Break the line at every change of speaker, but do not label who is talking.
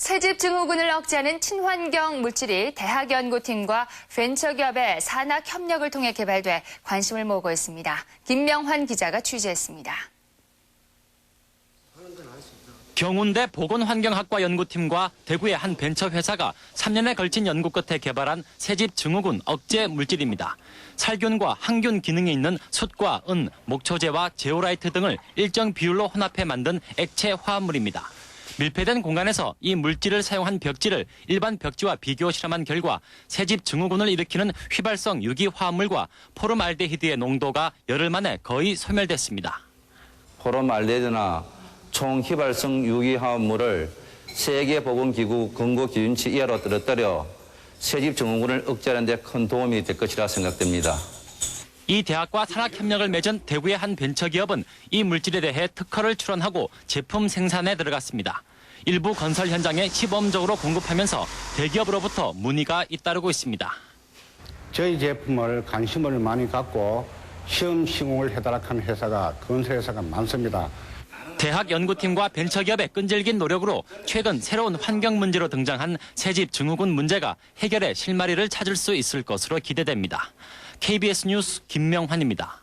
새집 증후군을 억제하는 친환경 물질이 대학 연구팀과 벤처기업의 산학 협력을 통해 개발돼 관심을 모으고 있습니다. 김명환 기자가 취재했습니다.
경운대 보건환경학과 연구팀과 대구의 한 벤처 회사가 3년에 걸친 연구 끝에 개발한 새집 증후군 억제 물질입니다. 살균과 항균 기능이 있는 숯과 은, 목초제와 제오라이트 등을 일정 비율로 혼합해 만든 액체 화합물입니다. 밀폐된 공간에서 이 물질을 사용한 벽지를 일반 벽지와 비교 실험한 결과 새집 증후군을 일으키는 휘발성 유기 화합물과 포름알데히드의 농도가 열흘 만에 거의 소멸됐습니다.
포름알데히드나 총휘발성 유기화합물을 세계보건기구 근거 기준치 이하로 떨어뜨려 새집 증후군을 억제하는 데 큰 도움이 될 것이라 생각됩니다.
이 대학과 산학 협력을 맺은 대구의 한 벤처기업은 이 물질에 대해 특허를 출원하고 제품 생산에 들어갔습니다. 일부 건설 현장에 시범적으로 공급하면서 대기업으로부터 문의가 잇따르고 있습니다.
저희 제품을 관심을 많이 갖고 시험 시공을 해달라는 회사가 건설 회사가 많습니다.
대학 연구팀과 벤처기업의 끈질긴 노력으로 최근 새로운 환경 문제로 등장한 새집 증후군 문제가 해결의 실마리를 찾을 수 있을 것으로 기대됩니다. KBS 뉴스 김명환입니다.